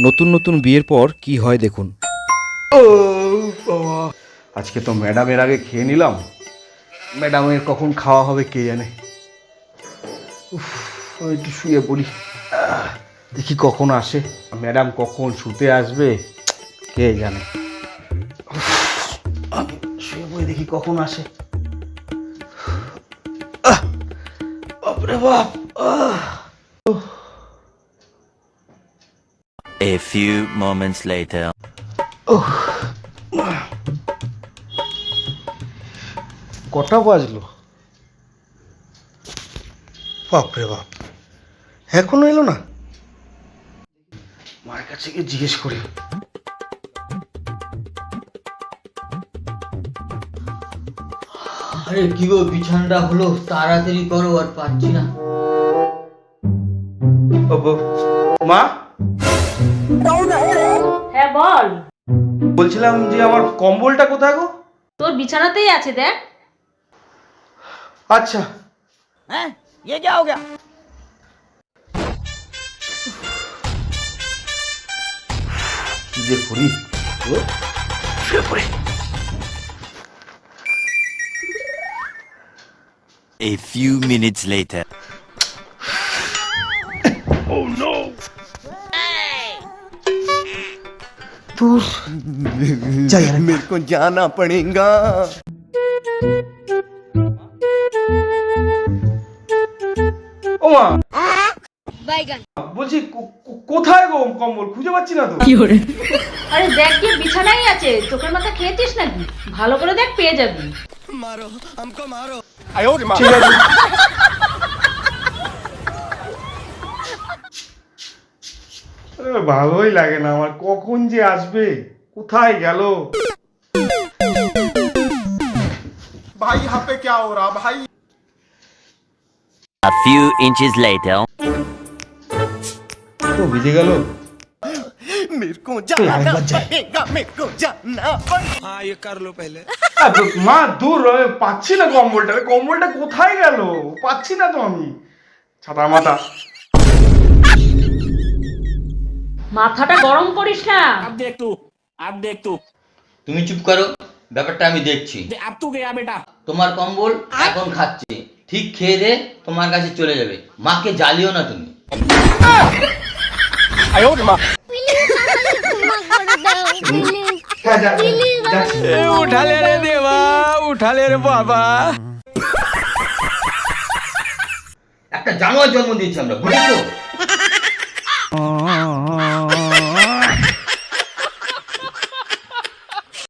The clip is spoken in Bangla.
নতুন নতুন বিয়ের পর কি হয় দেখুন। আজকে তো ম্যাডামের আগে খেয়ে নিলাম। ম্যাডামের কখন খাওয়া হবে কে জানে? উফ, একটু শুয়ে পড়ি। দেখি কখন আসে। ম্যাডাম কখন শুতে আসবে কে জানে। শুয়ে পড়ি দেখি কখন আসে। বাপরে বাপ আহ। A few moments later. কটা বাজলো? বাপরে বাপ। এখনও এলো না? মায়ের কাছে গিয়ে জিজ্ঞেস করি। আরে কি গো বিছানাটা হলো তাড়াতাড়ি করো আর পাচ্ছি না। মা? হ্যাঁ বল। বলছিলাম যে আমার কম্বলটা কোথায় গো? তোর বিছানাতেই আছে দেখ। আচ্ছা। কি যে করি? শুয়ে পড়ি। A few minutes later. मेरे को जाना पड़ेगा ও মা বলছি কো- কো- কোথায় গো কম্বল খুঁজে পাচ্ছি না তো আরে দেখ গিয়ে বিছানাই আছে চোখের মাথা খেয়েছিস নাকি ভালো করে দেখ পেয়ে যাবি ঠিক আছে আরে, ভালোই লাগে না আমার। কখন যে আসবে? কোথায় গেল? ভাই হাপে কে ওরা? ভাই। A few inches later. তো ভিজে গেল? আরে, মা দূর পাচ্ছি না কম্বলটা কম্বলটা কোথায় গেল পাচ্ছি না তো আমি ছাতা মাথা মাথাটা গরম করিস না अब देख तू अब देख तू তুমি চুপ করো ব্যাপারটা আমি দেখছি दे- अब तू गया बेटा তোমার কম্বল এখন খাচ্ছে ঠিক খেয়ে দে তোমার কাছে চলে যাবে মাকে জ্বালিও না তুমি হ্যাঁ, যা- যাচ্ছি। একটা জানোয়ার জন্ম দিয়েছি আমরা বুঝেছো